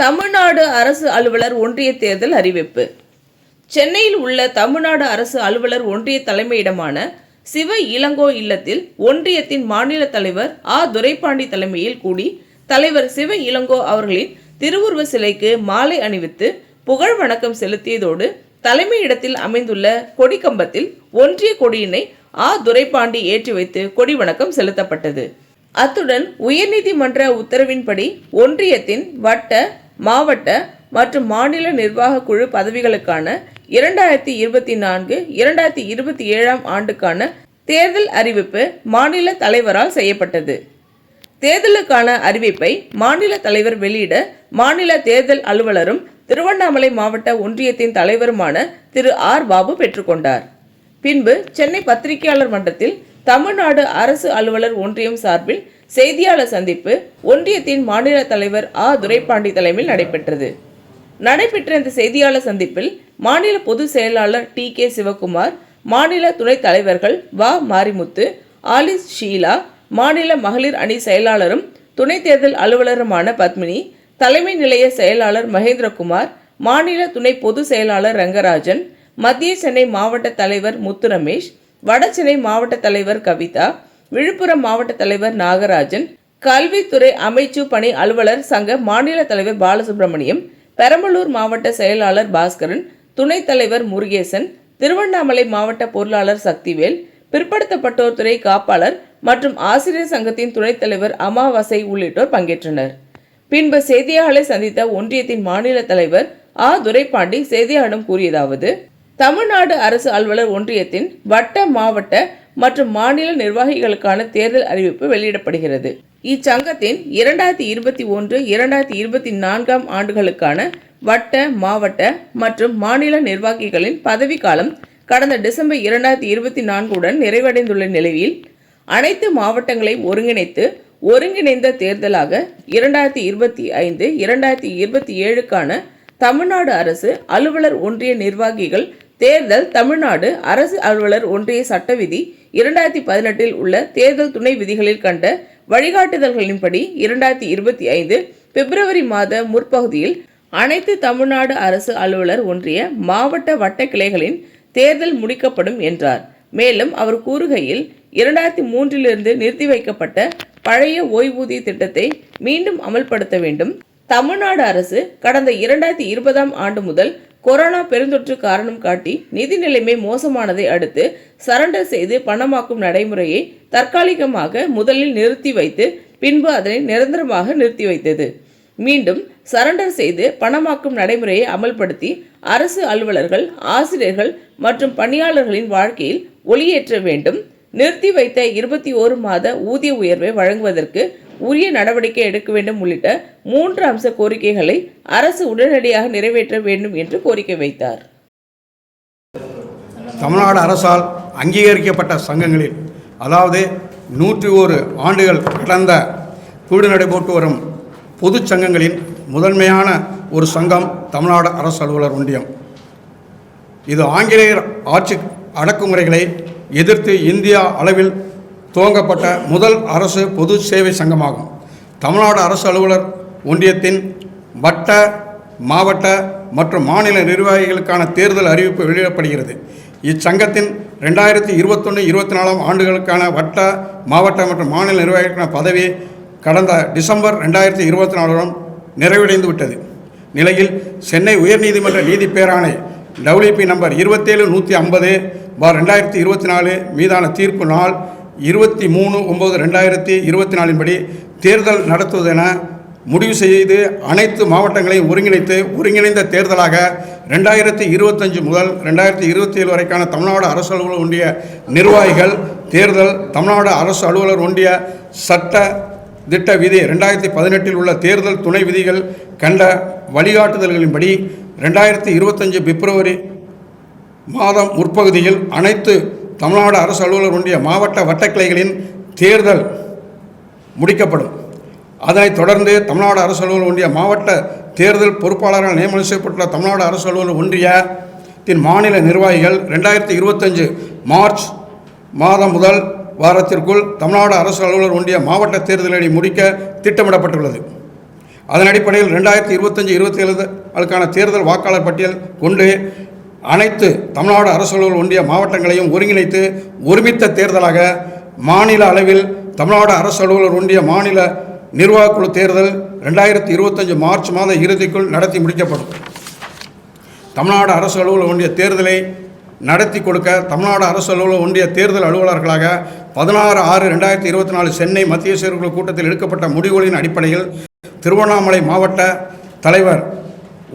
தமிழ்நாடு அரசு அலுவலர் ஒன்றிய தேர்தல் அறிவிப்பு. சென்னையில் உள்ள தமிழ்நாடு அரசு அலுவலர் ஒன்றிய தலைமையிடமான சிவ இளங்கோ இல்லத்தில் ஒன்றியத்தின் மாநில தலைவர் ஆ. துரைபாண்டி தலைமையில் கூடி தலைவர் சிவ இளங்கோ அவர்களின் திருவுருவ சிலைக்கு மாலை அணிவித்து புகழ் வணக்கம் செலுத்தியதோடு தலைமையிடத்தில் அமைந்துள்ள கொடிக்கம்பத்தில் ஒன்றிய கொடியினை ஆ. துரைபாண்டி ஏற்றி வைத்து கொடி வணக்கம் செலுத்தப்பட்டது. அத்துடன் உயர்நீதிமன்ற உத்தரவின்படி ஒன்றியத்தின் வட்ட மாவட்ட மற்றும் மாநில நிர்வாக குழு பதவிகளுக்கான இரண்டாயிரத்தி இருபத்தி நான்கு இரண்டாயிரத்தி இருபத்தி ஏழாம் ஆண்டுக்கான தேர்தல் அறிவிப்பு மாநில தலைவரால் செய்யப்பட்டது. தேர்தலுக்கான அறிவிப்பை மாநில தலைவர் வெளியிட மாநில தேர்தல் அலுவலரும் திருவண்ணாமலை மாவட்ட ஒன்றியத்தின் தலைவருமான திரு. ஆர். பாபு பெற்றுக்கொண்டார் பின்பு சென்னை பத்திரிகையாளர் மன்றத்தில் தமிழ்நாடு அரசு அலுவலர் ஒன்றியம் சார்பில் செய்தியாளர் சந்திப்பு ஒன்றியத்தின் மாநில தலைவர் ஆ. துரைபாண்டி தலைமையில் நடைபெற்றது. நடைபெற்ற இந்த செய்தியாளர் சந்திப்பில் மாநில பொதுச் செயலாளர் டி. கே. சிவகுமார் மாநில துணைத் தலைவர்கள் வா. மாரிமுத்து ஆலிஸ் ஷீலா மாநில மகளிர் அணி செயலாளரும் துணை தேர்தல் அலுவலருமான பத்மினி தலைமை நிலைய செயலாளர் மகேந்திரகுமார் மாநில துணை பொதுச் செயலாளர் ரங்கராஜன் மத்திய சென்னை மாவட்ட தலைவர் முத்து ரமேஷ் வட சென்னை மாவட்ட தலைவர் கவிதா விழுப்புரம் மாவட்ட தலைவர் நாகராஜன் கல்வித்துறை அமைச்சு பணி அலுவலர் சங்க மாநில தலைவர் பாலசுப்ரமணியம் பெரம்பலூர் மாவட்ட செயலாளர் பாஸ்கரன் துணைத் தலைவர் முருகேசன் திருவண்ணாமலை மாவட்ட பொருளாளர் சக்திவேல் பிற்படுத்தப்பட்டோர் துறை காப்பாளர் மற்றும் ஆசிரியர் சங்கத்தின் துணைத் தலைவர் அமாவாசை உள்ளிட்டோர் பங்கேற்றனர். பின்பு செய்தியாளர்களை சந்தித்த ஒன்றியத்தின் மாநில தலைவர் ஆ துரைபாண்டி செய்தியாளரிடம் கூறியதாவது தமிழ்நாடு அரசு அலுவலர் ஒன்றியத்தின் வட்ட மாவட்ட மற்றும் மாநில நிர்வாகிகளுக்கான தேர்தல் அறிவிப்பு வெளியிடப்படுகிறது. இச்சங்கத்தின் இரண்டாயிரத்தி இருபத்தி ஒன்று இரண்டாயிரத்தி இருபத்தி நான்காம் ஆண்டுகளுக்கான வட்ட மாவட்ட மற்றும் மாநில நிர்வாகிகளின் பதவிக்காலம் கடந்த டிசம்பர் இரண்டாயிரத்தி இருபத்தி நான்குடன் நிறைவடைந்துள்ள நிலையில் அனைத்து மாவட்டங்களையும் ஒருங்கிணைத்து ஒருங்கிணைந்த தேர்தலாக இரண்டாயிரத்தி இருபத்தி ஐந்து இரண்டாயிரத்தி இருபத்தி ஏழுக்கான தமிழ்நாடு அரசு அலுவலர் ஒன்றிய நிர்வாகிகள் தேர்தல் தமிழ்நாடு அரசு அலுவலர் ஒன்றிய சட்ட விதி இரண்டாயிரத்தி பதினெட்டில் உள்ள தேர்தல் துணை விதிகளில் கண்ட வழிகாட்டுதல்களின்படி இரண்டாயிரத்தி இருபத்தி ஐந்து பிப்ரவரி மாத முற்பகுதியில் அனைத்து தமிழ்நாடு அரசு அலுவலர் ஒன்றிய மாவட்ட வட்ட கிளைகளின் தேர்தல் முடிக்கப்படும் என்றார். மேலும் அவர் கூறுகையில் இரண்டாயிரத்தி மூன்றிலிருந்து நிறுத்தி வைக்கப்பட்ட பழைய ஓய்வூதிய திட்டத்தை மீண்டும் அமல்படுத்த வேண்டும். தமிழ்நாடு அரசு கடந்த இரண்டாயிரத்தி இருபதாம் ஆண்டு முதல் கொரோனா பெருந்தொற்று காரணம் காட்டி நிதி நிலைமை மோசமானதை அடுத்து சரண்டர் செய்து பணமாக்கும் நடைமுறையை தற்காலிகமாக முதலில் நிறுத்தி வைத்து பின்பு அதனை நிரந்தரமாக நிறுத்தி வைத்தது. மீண்டும் சரண்டர் செய்து பணமாக்கும் நடைமுறையை அமல்படுத்தி அரசு அலுவலர்கள் ஆசிரியர்கள் மற்றும் பணியாளர்களின் வாழ்க்கையில் ஒளியேற்ற வேண்டும். நிறுத்தி வைத்த இருபத்தி ஓரு மாத ஊதிய உயர்வை வழங்குவதற்கு உரிய நடவடிக்கை எடுக்க வேண்டும் உள்ளிட்ட மூன்று அம்ச கோரிக்கைகளை அரசு உடனடியாக நிறைவேற்ற வேண்டும் என்று கோரிக்கை வைத்தார். தமிழ்நாடு அரசால் அங்கீகரிக்கப்பட்ட சங்கங்களில் அதாவது நூற்றி ஓரு ஆண்டுகள் கடந்த கூடு நடைபோட்டு வரும் பொதுச் சங்கங்களின் முதன்மையான ஒரு சங்கம் தமிழ்நாடு அரசு அலுவலர் ஒன்றியம். இது ஆங்கிலேயர் ஆட்சி அடக்குமுறைகளை எதிர்த்து இந்தியா அளவில் துவங்கப்பட்ட முதல் அரசு பொது சேவை சங்கமாகும். தமிழ்நாடு அரசு அலுவலர் ஒன்றியத்தின் வட்ட மாவட்ட மற்றும் மாநில நிர்வாகிகளுக்கான தேர்தல் அறிவிப்பு வெளியிடப்படுகிறது. இச்சங்கத்தின் ரெண்டாயிரத்தி இருபத்தொன்று இருபத்தி நாலாம் ஆண்டுகளுக்கான வட்ட மாவட்ட மற்றும் மாநில நிர்வாகிகளுக்கான பதவி கடந்த டிசம்பர் ரெண்டாயிரத்தி இருபத்தி நாலுடன் நிறைவடைந்து விட்டது. நிலையில் சென்னை உயர்நீதிமன்ற நீதி பேராணை டபிள்யூபி நம்பர் இருபத்தேழு நூற்றி ஐம்பது பார் ரெண்டாயிரத்தி இருபத்தி நாலு மீதான தீர்ப்பு நாள் இருபத்தி மூணு ஒம்பது ரெண்டாயிரத்தி இருபத்தி நாலின்படி தேர்தல் நடத்துவதென முடிவு செய்து அனைத்து மாவட்டங்களையும் ஒருங்கிணைத்து ஒருங்கிணைந்த தேர்தலாக ரெண்டாயிரத்தி இருபத்தஞ்சு முதல் ரெண்டாயிரத்தி இருபத்தி ஏழு வரைக்கான தமிழ்நாடு அரசு அலுவலர் ஒன்றிய நிர்வாகிகள் தேர்தல் தமிழ்நாடு அரசு அலுவலர் ஒன்றிய சட்ட திட்ட விதி ரெண்டாயிரத்தி பதினெட்டில் உள்ள தேர்தல் துணை விதிகள் கண்ட வழிகாட்டுதல்களின்படி ரெண்டாயிரத்தி இருபத்தஞ்சு பிப்ரவரி மாதம் முற்பகுதியில் அனைத்து தமிழ்நாடு அரசு அலுவலர் ஒன்றிய மாவட்ட வட்டக்கிளைகளின் தேர்தல் முடிக்கப்படும். அதனைத் தொடர்ந்து தமிழ்நாடு அரசு அலுவலர் ஒன்றிய மாவட்ட தேர்தல் பொறுப்பாளராக நியமனம் செய்யப்பட்டுள்ள தமிழ்நாடு அரசு அலுவலர் ஒன்றியத்தின் மாநில நிர்வாகிகள் ரெண்டாயிரத்தி இருபத்தஞ்சு மார்ச் மாதம் முதல் வாரத்திற்குள் தமிழ்நாடு அரசு அலுவலர் ஒன்றிய மாவட்ட தேர்தல்களை முடிக்க திட்டமிடப்பட்டுள்ளது. அதன் அடிப்படையில் ரெண்டாயிரத்தி இருபத்தஞ்சு இருபத்தி ஏழுக்கான தேர்தல் வாக்காளர் பட்டியல் கொண்டு அனைத்து தமிழ்நாடு அரசு அலுவலர் ஒன்றிய மாவட்டங்களையும் ஒருங்கிணைத்து ஒருமித்த தேர்தலாக மாநில அளவில் தமிழ்நாடு அரசு அலுவலர் ஒன்றிய மாநில நிர்வாகக்குழு தேர்தல் ரெண்டாயிரத்தி இருபத்தஞ்சு மார்ச் மாத இறுதிக்குள் நடத்தி முடிக்கப்படும். தமிழ்நாடு அரசு அலுவலர் ஒன்றிய தேர்தலை நடத்தி கொடுக்க தமிழ்நாடு அரசு அலுவலர் ஒன்றிய தேர்தல் அலுவலர்களாக பதினாறு ஆறு ரெண்டாயிரத்தி இருபத்தி நாலு சென்னை மத்திய செயற்குழு கூட்டத்தில் எடுக்கப்பட்ட முடிவுகளின் அடிப்படையில் திருவண்ணாமலை மாவட்ட தலைவர்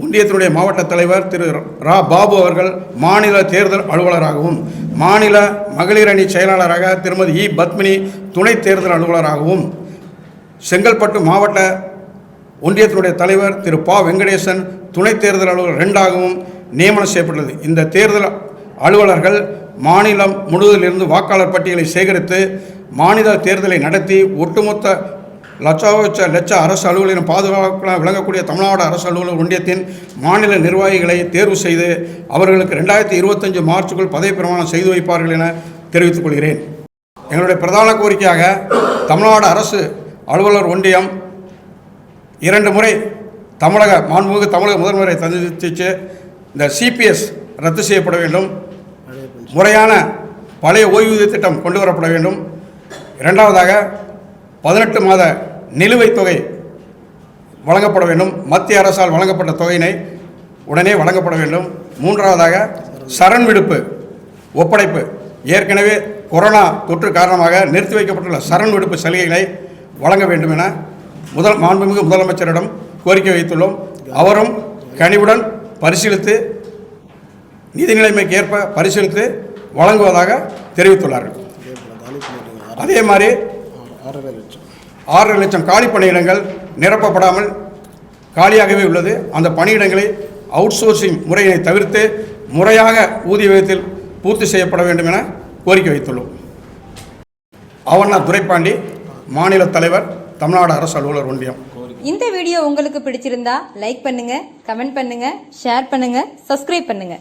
ஒன்றியத்தினுடைய மாவட்ட தலைவர் திரு ரா பாபு அவர்கள் மாநில தேர்தல் அலுவலராகவும் மாநில மகளிர் அணி செயலாளராக திருமதி இ. பத்மினி துணை தேர்தல் அலுவலராகவும் செங்கல்பட்டு மாவட்ட ஒன்றியத்தினுடைய தலைவர் திரு பா. வெங்கடேசன் துணை தேர்தல் அலுவலர் ரெண்டாகவும் நியமனம் செய்யப்பட்டுள்ளது. இந்த தேர்தல் அலுவலர்கள் மாநிலம் முழுவதிலிருந்து வாக்காளர் பட்டியலை சேகரித்து மாநில தேர்தலை நடத்தி ஒட்டுமொத்த லட்சாவச்ச லட்ச அரசு அலுவலகம் பாதுகாப்பாக விளங்கக்கூடிய தமிழ்நாடு அரசு அலுவலர் ஒன்றியத்தின் மாநில நிர்வாகிகளை தேர்வு செய்து அவர்களுக்கு ரெண்டாயிரத்தி இருபத்தஞ்சு மார்ச்சுக்குள் பதவி பிரமாணம் செய்து வைப்பார்கள் என தெரிவித்துக் கொள்கிறேன். எங்களுடைய பிரதான கோரிக்கையாக தமிழ்நாடு அரசு அலுவலர் ஒன்றியம் இரண்டு முறை தமிழக மாண்புமிகு தமிழக முதன்முறை சந்திச்சு இந்த சிபிஎஸ் ரத்து செய்யப்பட வேண்டும். முறையான பழைய ஓய்வூதிய திட்டம் கொண்டு வரப்பட வேண்டும். இரண்டாவதாக பதினெட்டு மாத நிலுவைத் தொகை வழங்கப்பட வேண்டும். மத்திய அரசால் வழங்கப்பட்ட தொகையினை உடனே வழங்கப்பட வேண்டும். மூன்றாவதாக சரண் விடுப்பு ஒப்படைப்பு. ஏற்கனவே கொரோனா தொற்று காரணமாக நிறுத்தி வைக்கப்பட்டுள்ள சரண் விடுப்பு சலுகைகளை வழங்க வேண்டும் என முதல் மாண்புமிகு முதலமைச்சரிடம் கோரிக்கை வைத்துள்ளோம். அவரும் கனிவுடன் பரிசீலித்து நிதி நிலைமைக்கு ஏற்ப பரிசீலித்து வழங்குவதாக தெரிவித்துள்ளார்கள். அதே மாதிரி ஆறரை லட்சம். காலி பணியிடங்கள் நிரப்பப்படாமல் காலியாகவே உள்ளது. அந்த பணியிடங்களை அவுட் சோர்சிங் முறையினை தவிர்த்து முறையாக ஊதிய விகிதத்தில் பூர்த்தி செய்யப்பட வேண்டும் என கோரிக்கை வைத்துள்ளோம். அவண்ணா துரைப்பாண்டி மாநில தலைவர் தமிழ்நாடு அரசு அலுவலர் ஒன்றியம். இந்த வீடியோ உங்களுக்கு பிடிச்சிருந்தா லைக் பண்ணுங்க கமெண்ட் பண்ணுங்க ஷேர் பண்ணுங்க சப்ஸ்கிரைப் பண்ணுங்க.